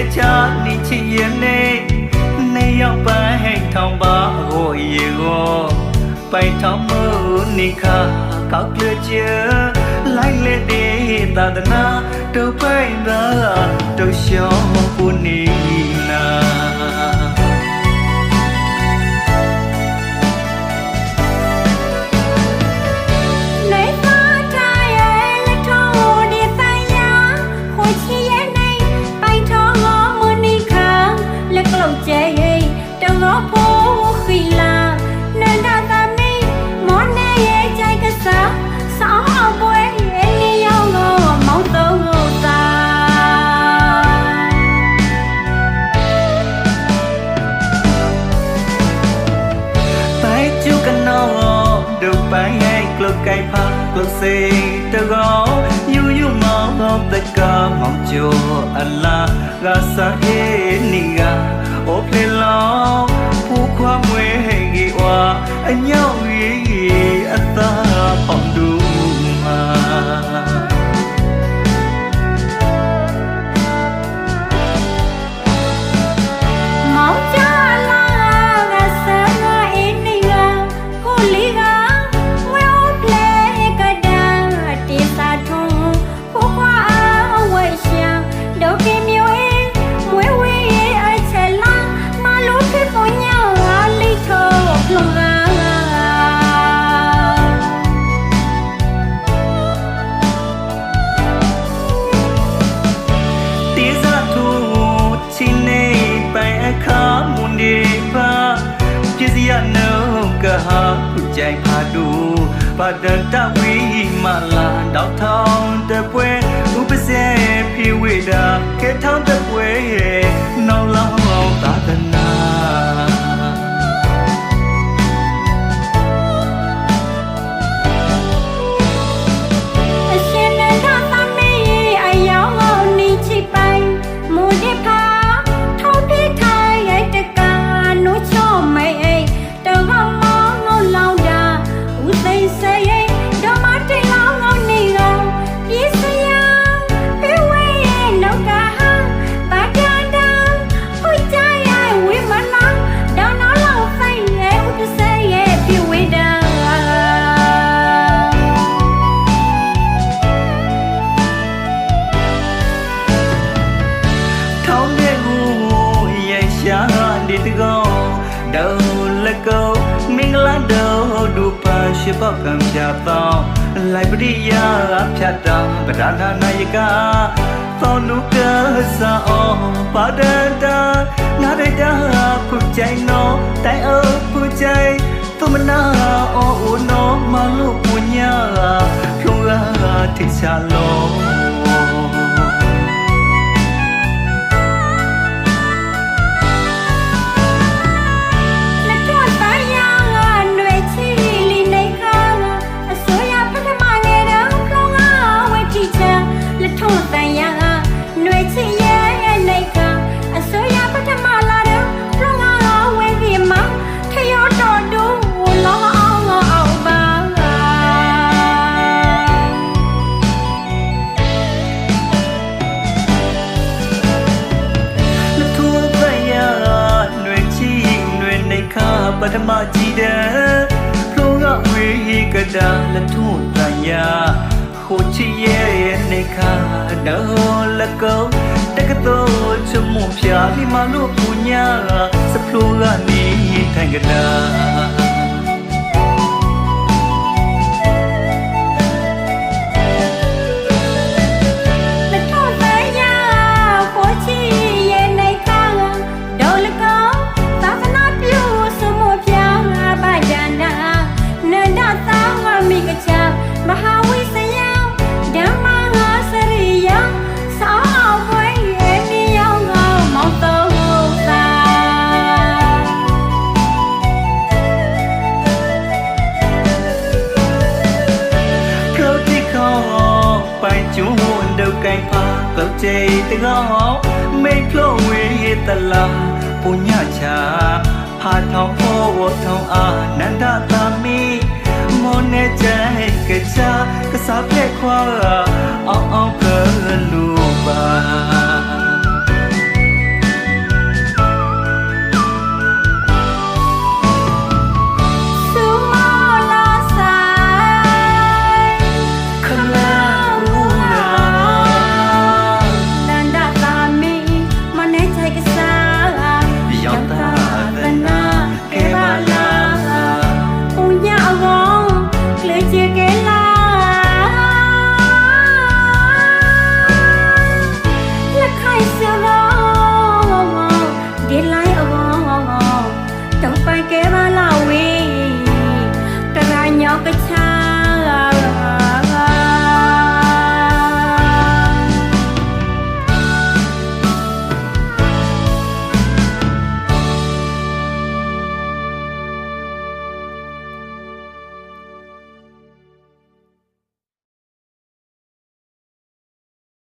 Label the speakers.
Speaker 1: ခဲ့ချာနေချင်ရင်နေနေရောက်ပန်းဟဲ့ထောင်ပါဟိုရေကိုပိုင်ထောင်မှုနေခါကောက်ကြွချလိုက်လေတဲ့သာသနာတို့ပိုင်သာတို့ရှောင်းပူနေ
Speaker 2: မောင်ကျော်အလားကစားဟေနီကအိုဖလေလောင်းဖူခွားမွေးဟေကြီးဝါအညော
Speaker 1: င်းကြီးအသား ရိုက်ဖာတူပဒတဝီမလာတော့ထောင်း ဖြစ်ပေါ
Speaker 2: ကံပြသောလိုက်ပရိယာဖြတ်တောင်းပ
Speaker 1: ဒါနာနာယကသောနုကသအောပါဒတနာရဒခုချိုင်နောတိုင်အောခုချိုင်သူမနာအောဦးနောမလုပညာဖြုံလာထိချလော တာ
Speaker 2: လက်ထုံတညာခိုချစ်ရဲ့နေခါတော့လကောတကတော်ချမုံဖျားလီမ
Speaker 1: လို့ပူညာစဖလိုကနေထိုင်ကြတာ ချိန်တငေါမိတ်လို့ဝေရတလာပုညချာဖာထောင်
Speaker 2: ဖို့ဝထောင်အာနန္ဒသမီမောနေချက်ကချာကစား
Speaker 1: ဖက်ခွာ ไปเกมาลา